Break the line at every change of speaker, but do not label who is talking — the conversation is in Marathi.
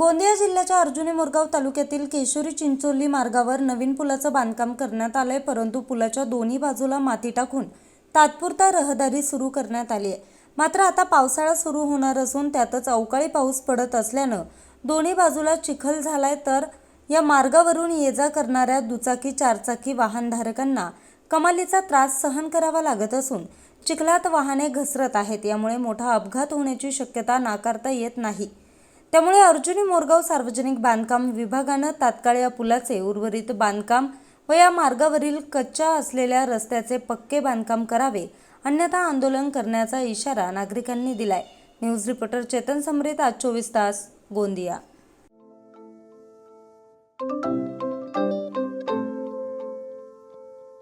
गोंदिया जिल्ह्याच्या अर्जुनी मोरगाव तालुक्यातील केशोरी चिंचोली मार्गावर नवीन पुलाचं बांधकाम करण्यात आलंय परंतु पुलाच्या दोन्ही बाजूला माती टाकून तात्पुरता रहदारी सुरू करण्यात आली आहे मात्र आता पावसाळा सुरू होणार असून त्यातच अवकाळी पाऊस पडत असल्यानं दोन्ही बाजूला चिखल झालाय तर या मार्गावरून ये जा करणाऱ्या दुचाकी चारचाकी वाहनधारकांना कमालीचा त्रास सहन करावा लागत असून चिखलात वाहने घसरत आहेत यामुळे मोठा अपघात होण्याची शक्यता नाकारता येत नाही. त्यामुळे अर्जुनी मोरगाव सार्वजनिक बांधकाम विभागानं तात्काळ या पुलाचे उर्वरित बांधकाम व या मार्गावरील कच्च्या असलेल्या रस्त्याचे पक्के बांधकाम करावे अन्यथा आंदोलन करण्याचा इशारा नागरिकांनी दिलाय. न्यूज रिपोर्टर चेतन समरेत आज चोवीस तास गोंदिया.